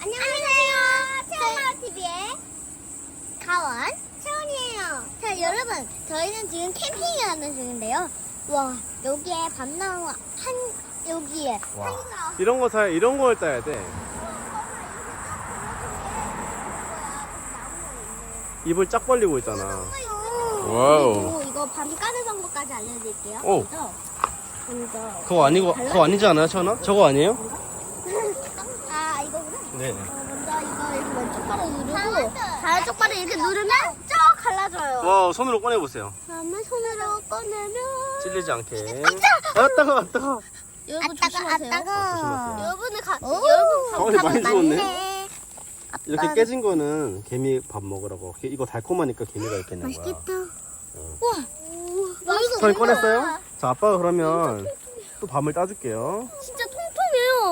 안녕하세요. 체험마을 TV의 가원 채원이에요. 자 여러분 저희는 지금 캠핑을 하는 중인데요. 와 여기에 밤나무 한 여기에 와. 이런 거 사야 이런 걸 따야 돼. 입을 쫙 벌리고 있잖아. 와우. 그리고 이거 밤 까는 방법까지 알려드릴게요. 오. 먼저 먼저 그거 아니고 그거 아니지 않아요, 천아? 저거 아니에요? 아. 네. 어, 이거 왼쪽 발을 누르고 반쪽 발을 이렇게 누르면 쭉 갈라져요. 와 손으로 꺼내 보세요. 다음에 손으로 꺼내면 찔리지 않게. 아 따가 따가. 여러분 조심하세요. 아, 조심하세요. 여러분의 가, 여러분 많이 밥하면 죽었네. 맞네. 이렇게 깨진 거는 개미 밥 먹으라고. 이거 달콤하니까 개미가 이렇게 있는 거야. 맛있겠다. 어. 우와, 손 꺼냈어요? 자 아빠가 그러면 또 밤을 따줄게요. 진짜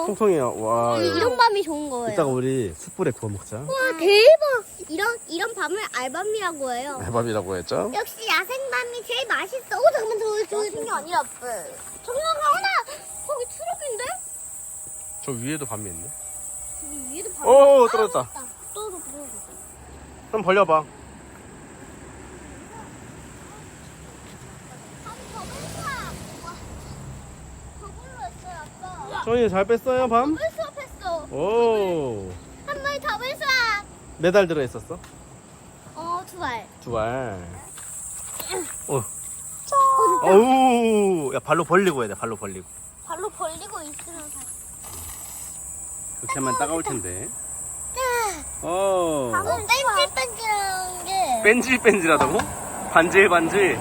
통통해요. 와. 이런 밤이 좋은 거예요. 이따가 우리 숯불에 구워 먹자. 와 대박. 이런 이런 밤을 알밤이라고 해요. 해밥이라고 했죠? 역시 야생밤이 제일 맛있어. 오 잠깐만 저 저. 야생이 아니라 정말 가오나 거기 트럭인데? 저 위에도 밤이 있네. 저기 위에도 밤. 오 떨어졌다. 떨어져 떨어져. 한번 벌려봐. 저걸로 했어요 저희 잘 뺐어요 밤? 더블 수업했어. 오. 한 마리 더블 수학. 매달 들어 있었어? 어 두 알. 두 알. 어. 어우. 야 발로 벌리고 해야 돼. 발로 벌리고. 발로 벌리고 있으면 다. 그렇게 하면 따가울 텐데. 어. 밥은 뺀질뺀질한 게. 뺀질뺀질하다고? 반질반질.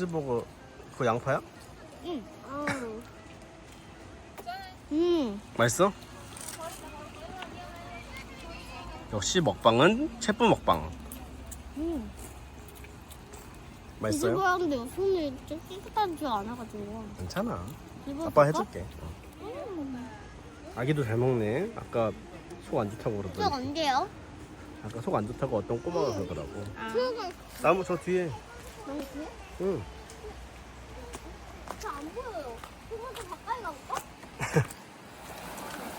치즈버거 그거 양파야? 응. 음. 맛있어? 역시 먹방은 셰프 먹방. 음. 맛있어요? 이거 하는데 손이 좀 깨끗한 줄 알아가지고. 괜찮아. 이거 아빠 볼까? 해줄게. 아기도 잘 먹네. 아까 속 안 좋다고 쭉 그러더니. 언제요? 아까 속 안 좋다고 어떤 꼬마가 그러더라고. 수업은 나무 저 뒤에. 너무 뒤에? 응. 저안 보여요. 조금 더 가까이 가볼까?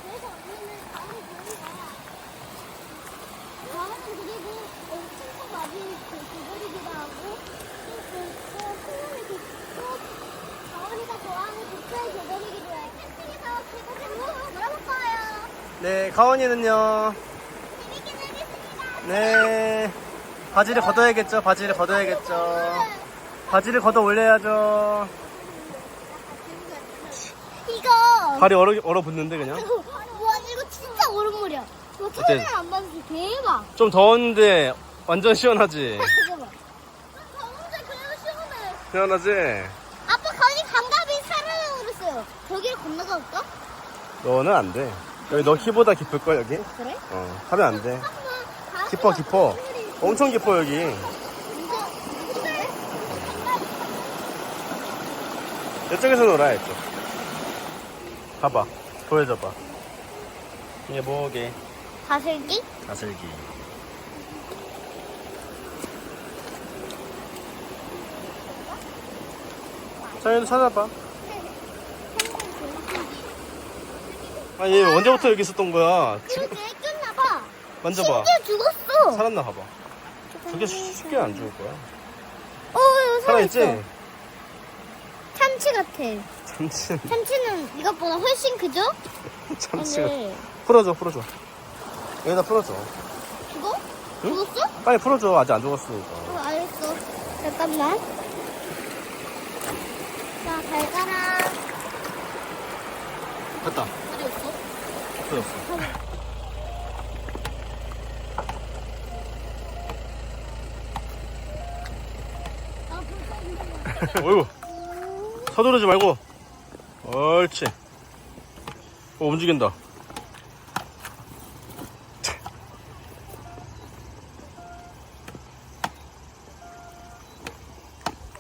그래서 언니는 다음에 보니까 다음은 그리고 엄청 더 많이 그 두드리기도 하고 또그 소금을 또 가원이가 좋아하는 국수에 두드리기도 해. 캠핑에서 그거 물어볼 거예요. 네, 가원이는요. 재밌게 놀겠습니다. 네. 바지를 걷어야겠죠. 바지를 걷어야겠죠. 바지를 걷어 올려야죠. 이거 발이 얼어 얼어붙는데 그냥. 와 이거 진짜 얼음물이야. 이거 어때? 처음에 안 봤어. 대박. 좀 더웠는데 완전 시원하지. 잠깐만. 더운데 그래도 시원해. 시원하지. 아빠 거기 감각이 살아나고 그랬어요. 저기를 건너가 볼까? 너는 안 돼. 여기 너 키보다 깊을 걸 여기. 그래? 어, 하면 안 돼. 한번 깊어 깊어. 엄청 깊어 여기. 이쪽에서 놀아 이쪽. 봐봐. 보여줘봐. 이게 뭐게? 다슬기? 다슬기. 자연도 찾아봐. 아, 얘 언제부터 여기 있었던 거야? 지금 이거 깼나봐. 만져봐. 심지어 죽었어. 살았나 봐봐. 저게 쉽- 쉽게 안 죽을 거야. 어, 이거 살아있지? 살아있어. 참치 같아. 참치, 참치는 이것보다 훨씬 크죠? 참치가. 근데 풀어줘, 풀어줘. 여기다 풀어줘. 죽어? 응? 죽었어? 빨리 풀어줘. 아직 안 죽었으니까. 어, 알겠어. 잠깐만. 자, 발가락. 됐다. 어디 없어? 아, 불쌍해. 어이구. 서두르지 말고. 옳지. 어, 움직인다.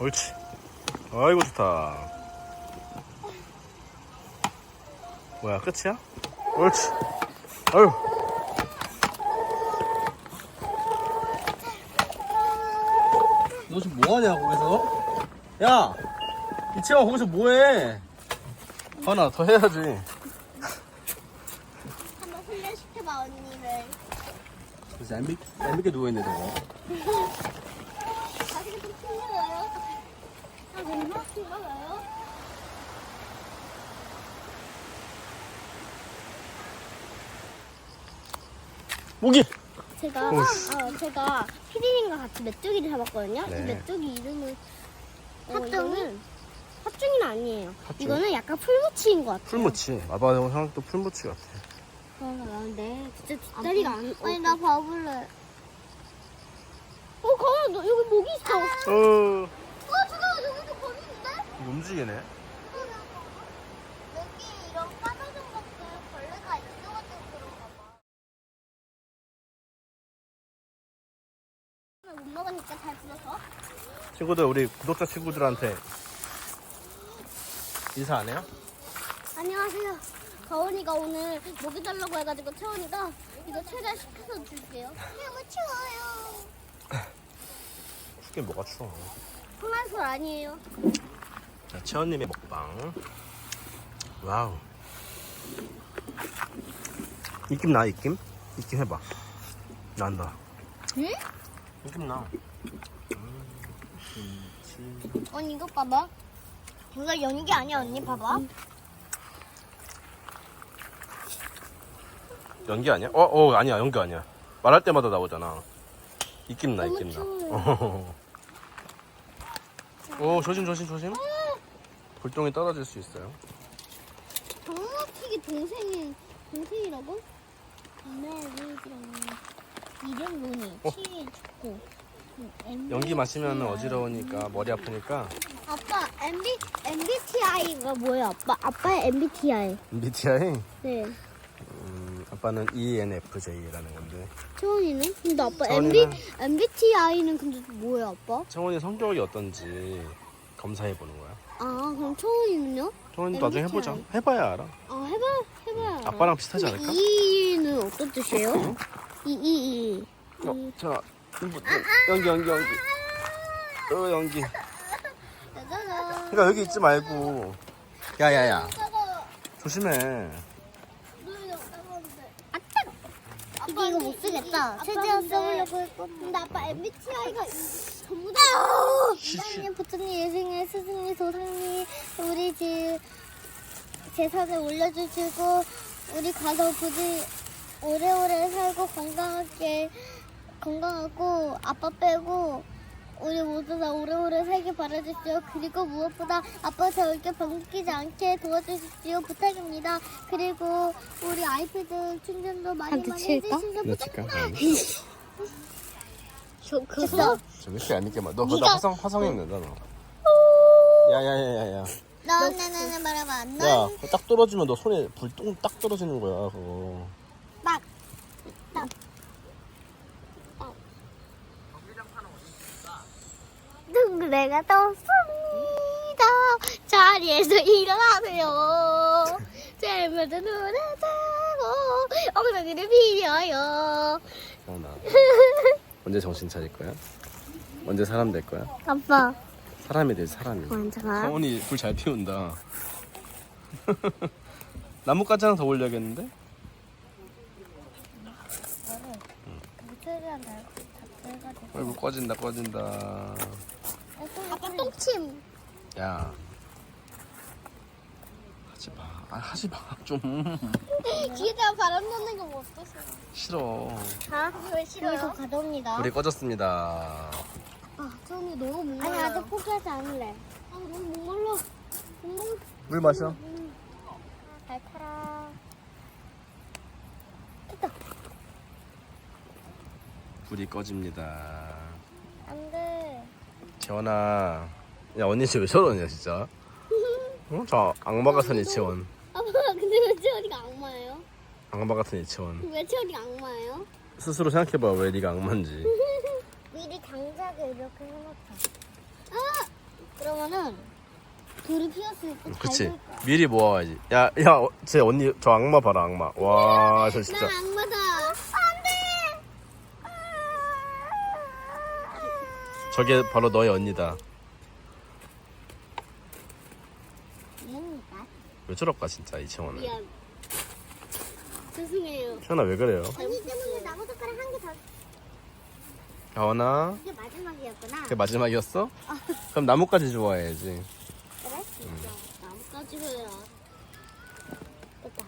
옳지. 아이고, 좋다. 뭐야, 끝이야? 옳지. 아유. 너 지금 뭐 하냐 거기서? 야! 이채아 거기서 뭐 해? 하나 더 해야지 한번 훈련시켜봐 언니를. 그래서 얄밉, 얄밉게 누워있네 저거 자식이 좀 틀려요. 아 얼마나 틀려요? 모기! 제가 오씨. 어, 제가 피디님과 같이 메뚜기를 잡았거든요. 네. 이 메뚜기 이름은 팥종은 팥종이는 아니에요. 팥종? 이거는 약간 풀무치인 것 같아요. 풀무치 아빠 형도 풀무치 같아 그런가 나는데 진짜 뒷다리가 안. 아니 나 봐볼래. 어 가만 너 여기 모기 있어. 어어 저거 여기도 거기 있는데? 움직이네 여기 이런 까다로운 것들 벌레가 있어가지고 그런가 봐. 못 먹으니까 잘 불어서. 친구들 우리 구독자 친구들한테 인사 안 해요? 안녕하세요. 가온이가 오늘 먹이 달라고 해가지고 채원이가 이거 최대한 시켜서 줄게요. 너무 추워요. 춥긴 뭐가 추워 황한솔 아니에요. 자 채원님의 먹방 와우 입김 나 입김? 입김 해봐 난다 응? 입김 나 언니 이거 봐봐. 이거 연기 아니야 언니 봐봐. 연기 아니야? 어, 어 아니야 연기 아니야 말할 때마다 나오잖아 입김 나 입김 나. 오 조심 조심 조심 불똥이 떨어질 수 있어요 정확히게 동생이 동생이라고? 네, 루이지랑 이름 루니, 어. 치 좋고. 음, 연기 마시면. 어지러우니까 머리 아프니까 아빠 MB MBTI가 뭐예요? 아빠 아빠의 MBTI. MBTI 네. 음, 아빠는 ENFJ라는 건데 채원이는? 근데 아빠 채원이는- MB MBTI는 근데 뭐예요, 아빠? 청원이 성격이 어떤지 검사해 보는 거야 아 그럼 채원이는요? 청원이도 나중에 해보자 해봐야 알아 아 해봐 해봐. 아빠랑 비슷하지 않을까? 이는 어떤 뜻이에요? 이이이. 어, 자 뭐, 연기 연기 연기 어 연기. 그러니까 여기 있지 말고 야야야. 조심해 이게 이거 못 쓰겠다. 최대한 써보려고 했거든. 근데 아빠 MBTI가 전부 다. 부장님, 부처님, 예수님, 스승님, 도상님, 우리 집 재산을 올려주시고, 우리 가서 부디 오래오래 살고 건강하게, 건강하고, 아빠 빼고, 우리 모두 다 오래오래 살길 바라주시오. 그리고 무엇보다 아빠 절대 병기지 않게 도와주십시오. 부탁입니다. 그리고 우리 아이패드 충전도 많이 많이 해주시면 부탁합니다. 됐어. 저왜 이렇게 얄밉게 말너 네가- 그러다 화성, 화성에 있는다 너 야야야야야 너나나나 말아봐. 넌 야딱 떨어지면 너 손에 불똥 딱 떨어지는 거야 그거 딱. 딱. 둥그레가 떴습니다. 자리에서 일어나세요. 제물도 눈에 뜨고 엉덩이를 비벼요. 나 언제 정신 차릴 거야? 언제 사람 될 거야? 아빠, 사람이 될 사람이 괜찮아? 성훈이 불 잘 피운다 나뭇가지 하나 더 올려야겠는데? 아이고 꺼진다 꺼진다 아빠 똥침. 야 하지 마 아 하지 마 좀 뒤에다 바람 넣는 거뭐 어떠세요? 싫어 아, 왜 싫어요? 여기서 가져옵니다. 불이 꺼졌습니다 아, 처음에 너무 목말라. 아니, 아직 포기하지 않을래. 아, 너무 목말라. 목말라. 물 마셔 달달아. 불이 꺼집니다 안 돼. 재원아 야 언니 쟤왜 저러냐 진짜 어? 저 악마 같은 이채원 아빠, 근데 왜 채원이가 악마예요? 악마 같은 이채원 왜 채원이가 악마예요? 스스로 생각해봐 왜 네가 악마인지 미리 장작에 이렇게 해놓자. 아! 그러면은, 불이 피었을 때 그치 잘. 미리 모아야지 야야 쟤 언니 저 악마 봐라 악마 와저 진짜 나 악마다. 안 돼! 저게 바로 너의 언니다. 미안합니다. 왜 저럴까 진짜 이채원은. 미안. 죄송해요. 태연아 왜 그래요? 언니 때문에 나무젓가락 한 개 더. 가원아 이게 마지막이었구나. 그게 마지막이었어? 그럼 나뭇가지 좋아해야지. 그래? 진짜. 나뭇가지 해야. 됐다.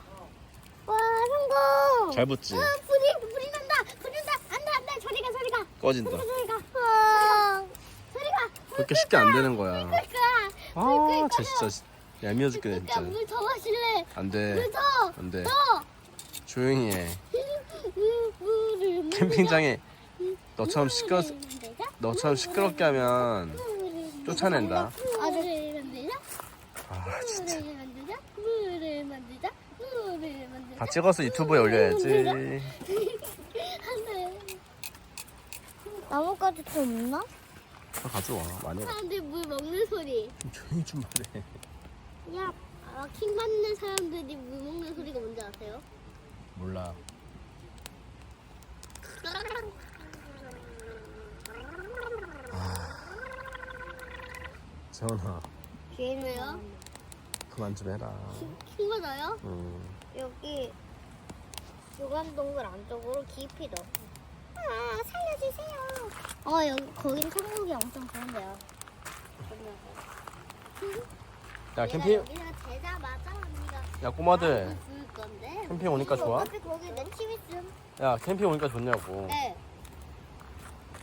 와 성공. 잘 붙지? 아, 불이 불이 난다. 불이 난다. 안 돼 안 돼. 저리 가 저리 가. 꺼진다. 저리 가. 그렇게 쉽게 안 되는 거야. 불 끄라. 아, 쟤 진짜 얄미워 죽겠네 진짜 진짜. 물 더 마실래. 안 돼. 물 더. 안 돼. 더. 조용히 해. 물을. 캠핑장에 너처럼 시끄러. 너처럼 시끄럽게 하면 쫓아낸다. 물을 만들자. 아 진짜. 물을 만들자. 물을 만들자. 물을 만들자. 다 찍어서 유튜브에 올려야지. 나뭇가지 더 없나? 다 가져와. 많이. 가. 사람들 물 먹는 소리. 좀 조용히 좀 말해. 야, 아, 킹 받는 사람들이 물 먹는 소리가 뭔지 아세요? 몰라. 재원아 왜요? 그만 좀 해라. 킹 받아요? 음. 여기 요강동굴 안쪽으로 깊이 넣어. 아, 살려주세요. 어, 여기 거긴 천국이 엄청 좋은데요. 야 캠핑. 여기가 되자마자 언니가 야 꼬마들. 줄 건데. 캠핑 오니까 좋아? 어차피 거기 내팀 있음. 야 캠핑 오니까 좋냐고. 네,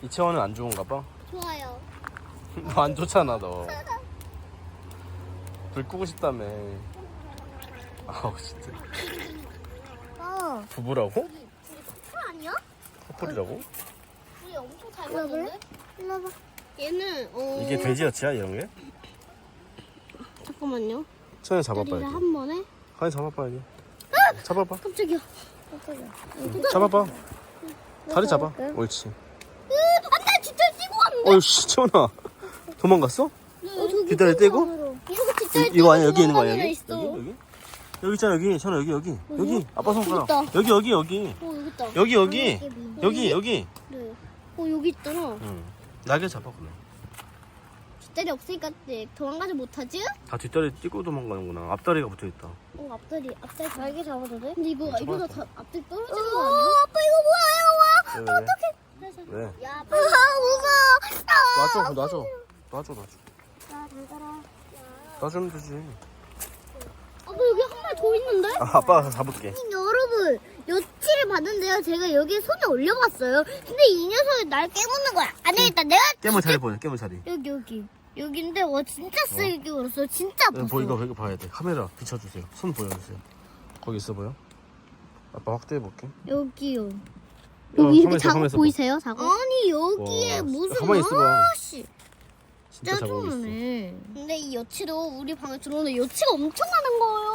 이채원은 안 좋은가 봐. 좋아요. 너 안 좋잖아 너. 불 끄고 싶다며. 아우 진짜. 어. 부부라고? 커플 아니야? 커플이라고? 우리 엄청 잘 맞는데? 일로 봐. 얘는 어. 이게 돼지야치야 이런 게? 잠깐만요. 천에 다리를 잡아봐야지. 한 번에. 하이 잡아봐야지. 잡아봐. 깜짝이야. 잡아봐. 다리 잡아. 옳지. 안돼 진짜 뛰고 왔는데. 어이씨 채원아. 도망갔어? 뒷다리 떼고? 이거 진짜 이, 이거 아니야 여기 있는 거 아니야 하나 여기? 있어. 여기 여기? 여기 있잖아 여기 천아 여기 여기 여기 아빠 손가락 여기. 여기 여기 여기 어 여기 있다. 여기 여기 여기. 여기 여기 네. 어 여기 있잖아. 응 날개 잡아 그래 뒷다리 없으니까 네, 도망가지 못하지? 다 뒷다리 띄고 도망가는구나 앞다리가 붙어 있다 어 앞다리 앞다리 날개 잡아도 돼? 근데 이거 어, 이러다. 다 앞다리 떨어지는 거 아니야? 아빠 이거 뭐야 왜, 왜? 왜? 야 아빠 무서워. 놔줘 놔줘 놔줘 놔줘 야 달달아. 놔주면 되지 더 있는데? 아, 아빠가 가서 잡을게. 여러분 여치를 봤는데요. 제가 여기에 손을 올려봤어요. 근데 이 녀석이 날 깨무는 거야. 안 되겠다 내가 깨물 자리 보여 깨물 자리. 여기 여기. 여기인데 와 진짜 세게 울었어. 진짜 어, 아팠어. 보 이거 이거 봐야 돼. 카메라 비춰주세요. 손 보여주세요. 거기 있어 보여? 아빠 확대해 볼게. 여기요. 어, 여기 이렇게 작업 보이세요? 작업? 아니 여기에 와, 무슨 가만히 있어봐. 아씨. 진짜 작업이 있어. 근데 이 여치도 우리 방에 들어오는데 여치가 엄청 많은 거예요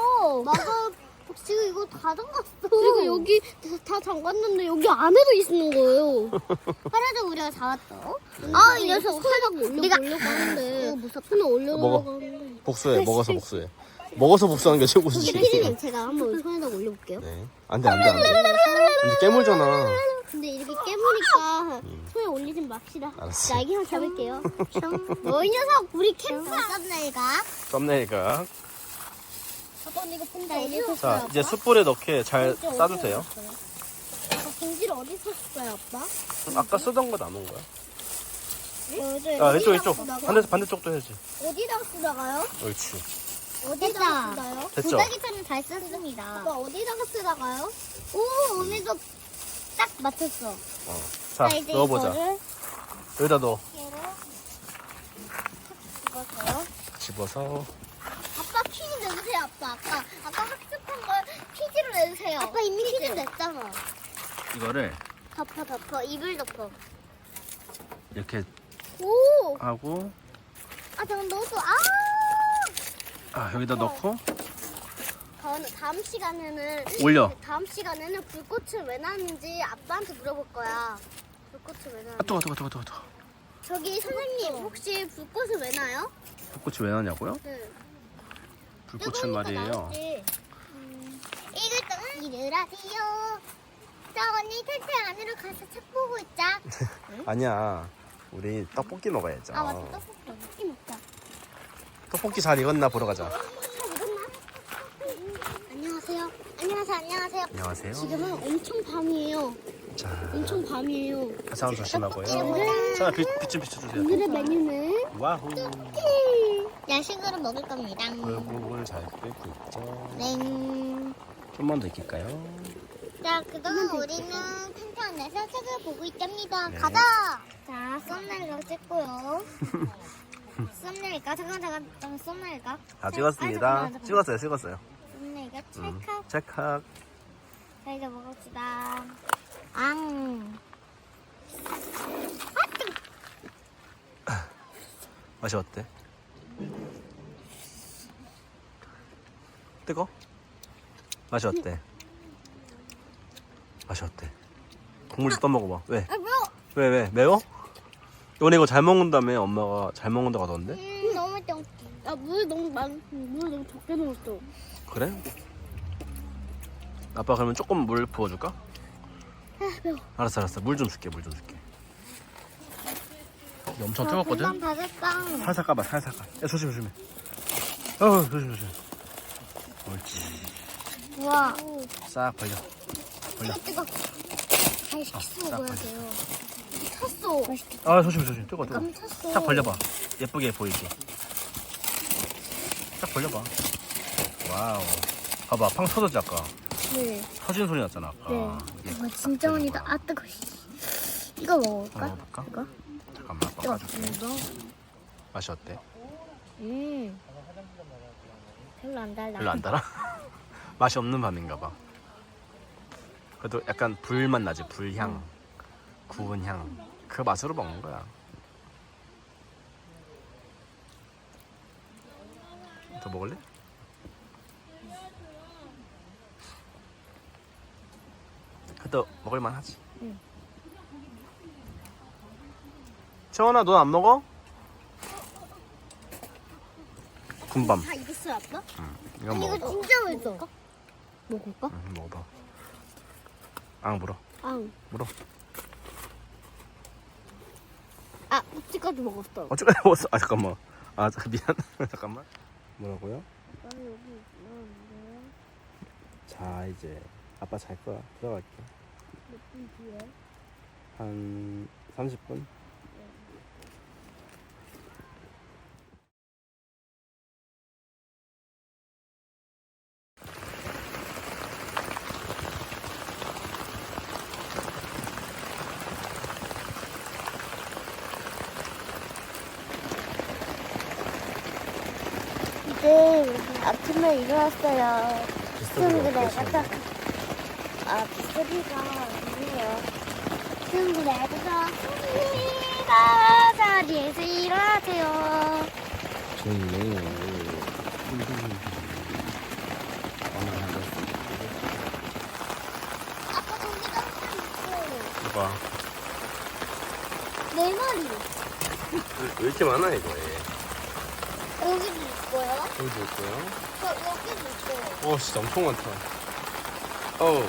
맞아 지금 이거 다 잠갔어? 그리고 여기 다, 다 잠갔는데 여기 안에도 있는 거예요. 그래도 우리가 잡았어? 아 이 녀석 손을 올려보려고 하는데 손을 올려보려고 먹어. 하는데 복수해 먹어서 복수해. 먹어서 복수하는 게 최고지 피디님 제가 한번 손에다 올려볼게요. 네. 안 돼 안 돼 안 돼. 근데 깨물잖아. 근데 이렇게 깨무니까 손에 올리지 맙시다. 알았어. 날개만 잡을게요. 너이 녀석 우리 캠프 썸네일가 썸네일각 아빠 이거 봉지 어디 자 이제 숯불에 넣게 잘 싸주세요. 아빠 봉지를 어디 섰어요 아빠? 아까 쓰던 거 남은 거야. 어디 아 이쪽 이쪽. 반대, 반대쪽도 해야지. 어디다가 쓰다가요? 옳지. 어디다가 쓰다요? 됐죠? 도자기처럼 잘 썼습니다. 아빠 어디다가 쓰다가요? 오 오늘도 딱 맞췄어. 어. 자 이제 넣어보자. 이거를 여기다 넣어. 얘를 집었어요 집어서 아빠 퀴즈 내주세요 아빠 아까 아까 학습한 걸 퀴즈로 내주세요. 아빠 이미 퀴즈 냈잖아. 이거를 덮어 덮어. 입을 덮어. 이렇게 오! 하고 아 잠깐 넣었어 아! 아 여기다 넣고? 다음, 다음 시간에는 올려. 다음 시간에는 불꽃을 왜 나는지 아빠한테 물어볼 거야. 불꽃을 왜아 나는지. 뜨거 뜨거 뜨거 뜨거 뜨거 저기 선생님 혹시 불꽃을 왜 나요? 불꽃이 왜 나냐고요? 네. 불꽃은 말이에요. 음, 이글 동안 이르 라디오 저 언니 텐트 안으로 가서 책 보고 있자 아니야 우리 떡볶이 먹어야죠. 아 맞다 떡볶이 떡볶이 먹자. 떡볶이 잘 익었나 보러 가자. 안녕하세요. 안녕하세요. 안녕하세요. 안녕하세요. 지금은 엄청 밤이에요. 자, 엄청 밤이에요. 가상 조심하고요. 자, 빛, 빛좀 비춰주세요. 오늘의 메뉴는 와후. 야식으로 먹을 겁니다. 얼굴을 잘 끄고 있죠. 네. 좀만 더 익힐까요? 자, 그동안 우리는 텐트 안에서 책을 보고 있답니다. 네. 가자! 자, 썸네일을 찍고요. 썸네일까? 잠깐, 잠깐, 잠깐, 썸네일까? 다 찍었습니다. 찍었어요, 찍었어요. 썸네일까? 음, 찰칵. 찰칵. 자, 이제 먹읍시다. 앙. 맛이 어때? 뜨거? 맛이 어때? 맛이 어때? 국물 좀 떠먹어봐. 왜? 아, 매워! 왜, 왜? 매워? 이번에 이거 잘 먹는다며 엄마가 잘 먹는다고 하던데? 음, 너무 좀. 야, 물 너무 많, 물 너무 적게 넣었어. 그래? 아빠 그러면 조금 물 부어줄까? 아, 매워. 알았어 알았어 물 좀 줄게 물 좀 줄게 이게 엄청 금방 뜨겁거든? 다 됐다. 살살 까봐 살살 까야 조심 조심해 어 조심 조심 옳지 우와. 싹 벌려 벌려 뜨거. 잘 식수 딱 먹어야. 돼요. 탔어. 아 조심 조심 뜨거 뜨거 감 탔어. 싹 벌려봐 예쁘게 보이게 싹 벌려봐 와우 봐봐 팡 터졌지 아까 네. 터진 소리 났잖아 아까 네. 이거 딱 진짜. 거야. 아 뜨거. 이거 먹을까? 먹어볼까? 이거? 잠깐만 아빠 뜨거. 까줄게 이거. 맛이 어때? 음. 별로 안 달라. 별로 안 달아? 맛이 없는 밤인가 봐. 그래도 약간 불맛 나지 불향, 구운 향. 그 맛으로 먹는 거야. 더 먹을래? 그래도 먹을만 하지. 응. 채원아, 넌 안 먹어? 군밤. 다 익었어요, 아빠? 응, 이거 이거 먹어. 진짜 맛있어. 먹을까? 응, 먹어봐. 앙 물어. 아, 물어. 아, 이치까지 먹었어. 어쩌까지 먹었어? 아 잠깐만. 아 자, 미안. 잠깐만. 뭐라고요? 자 이제 아빠 잘 거야. 들어갈게. 몇 분 뒤에? 한 30분? 이제 아침에 일어났어요. 친구들 가서 아 비스비가 아니에요. 친구들부터 소리가 자리에서 일어나세요. 좋네. 아빠 저기가 항상 있어요. 이봐. 네 마리. 왜 이렇게 많아 이거에? 여기도 있고요. 여기도 있고요. 저 여기도 있어요. 어 진짜 엄청 많다. 어우.